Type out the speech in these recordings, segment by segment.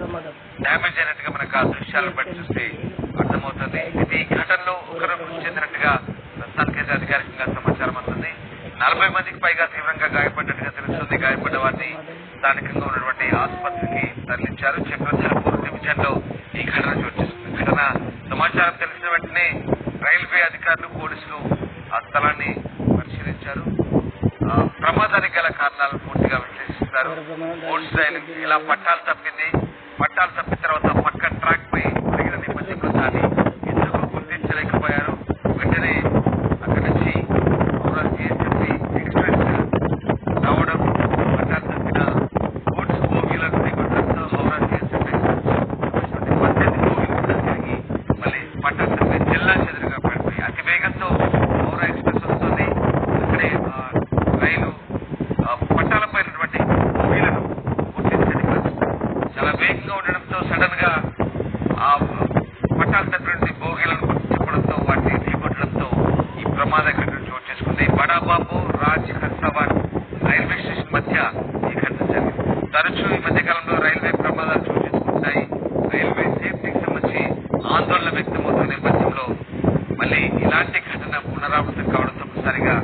Damage అయినట్టుగా మనకు ఆ దృశ్యాలను బట్టి చూస్తే అర్థమవుతుంది. ఇది ఈ ఘటనలో ఒకరు మృతి చెందినట్టుగా ప్రస్తుతానికైతే అధికారికంగా సమాచారం అందుతుంది. నలభై మందికి పైగా తీవ్రంగా గాయపడినట్టుగా తెలుస్తుంది. గాయపడ్డ వారిని స్థానికంగా ఉన్నటువంటి ఆసుపత్రికి తరలించారు. చక్రధర్పూర్ డివిజన్లో ఈ ఘటన చోటు ఘటన సమాచారం తెలిసిన వెంటనే రైల్వే అధికారులు పోలీసులు ఆ స్థలాన్ని పరిశీలించారు. ప్రమాదానికి గల కారణాలను పూర్తిగా విశ్లేషిస్తారు. రైలు ఇలా పట్టాలు తప్పింది. the Petra of తరచూ ఈ మధ్య కాలంలో రైల్వే ప్రమాదాలు చోటు రైల్వే సేఫ్టీకి సంబంధించి ఆందోళన వ్యక్తమవుతున్న నేపథ్యంలో మళ్ళీ ఇలాంటి ఘటన పునరావృతం కావడంతో ఒకసారిగా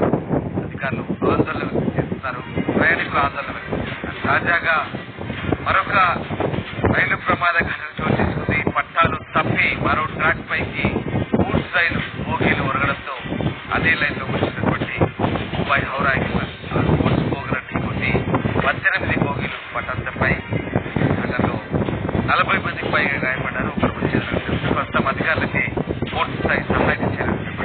అధికారులు ఆందోళన వ్యక్తం చేస్తున్నారు. ప్రయాణికులు ఆందోళన వ్యక్తం చేస్తున్నారు. తాజాగా మరొక రైలు ప్రమాద ఘటన చోటు చేసుకుంది. పట్టాలు తప్పి మరో ట్రాక్ పైకి గూడ్స్ రైలు బోగీలు ఒరగడంతో అదే లైన్లో నలభై మందికి పైగా గాయపడ్డారు ఒకరు మృతి ప్రస్తుతం అధికారులకి పూర్తి స్థాయి సహాయం చర్యలు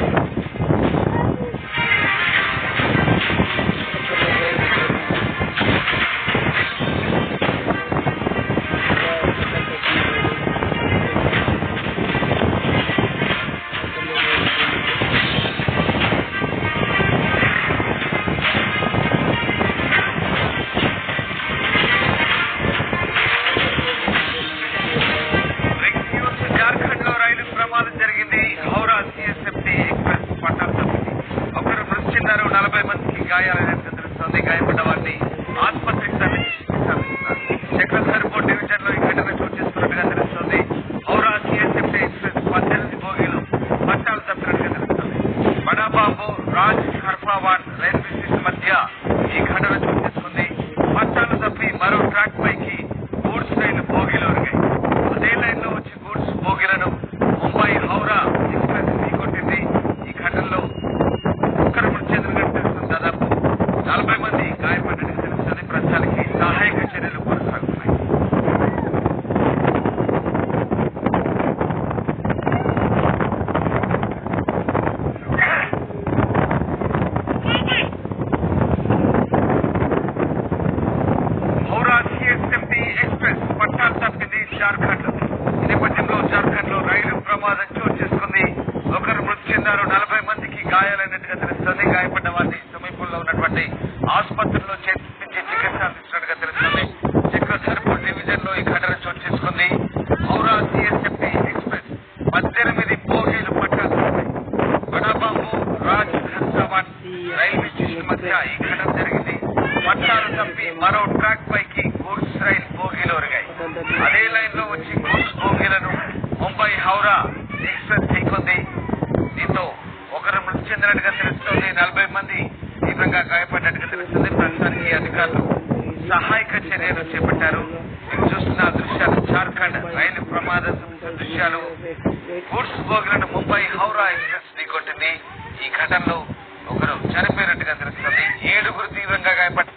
సహాయక చర్యలు కొనసాగుతున్నాయి. హౌరా ఎక్స్ప్రెస్ పట్టాలు తప్పింది జార్ఖండ్. ఈ నేపథ్యంలో జార్ఖండ్లో రైలు ప్రమాదం చోటు చేసుకుంది. ఒకరు మృతి చెందారు. నలభై మందికి గాయాలైనట్టుగా తెలుస్తుంది. గాయపడ్డ వారిని సమీపంలో ఉన్నటువంటి ఆసుపత్రిలో చేర్పించి చికిత్స అందిస్తున్నట్టుగా తెలుస్తుంది చక్రధర్పూర్ డివిజన్లో ఈ ఘటన చోటు చేసుకుంది. Howrah CSMT express. పద్దెనిమిది బోగీలు పట్టాల్సింది తప్పాయి. బడాబాబు రాజ్ హర్సావాడ్ రైల్వే స్టేషన్ మధ్య ఈ ఘటన జరిగింది. పట్టాలు తప్పి మరో ట్రాక్ పైకి గూడ్స్ రైల్ బోగీలు ఒరిగాయి. అదే లైన్లో వచ్చి గూడ్స్ బోగీలను ముంబై హౌరా ఎక్స్ప్రెస్ ఢీకొంది. దీంతో ఒకరు మృతి చెందినట్టుగా తెలుస్తోంది. నలభై మంది తీవ్రంగా గాయపడినట్టుగా తెలుస్తుంది. ప్రస్తుతానికి అధికారులు సహాయక చర్యలు చేపట్టారు. మీరు చూస్తున్న దృశ్యాలు జార్ఖండ్ రైలు ప్రమాద దృశ్యాలు. గూడ్స్ బోగులను ముంబై హౌరా ఎక్స్ప్రెస్ ఢీకొట్టింది. ఈ ఘటనలో ఒకరు చనిపోయినట్టుగా తెలుస్తుంది. ఏడుగురు తీవ్రంగా గాయపడ్డారు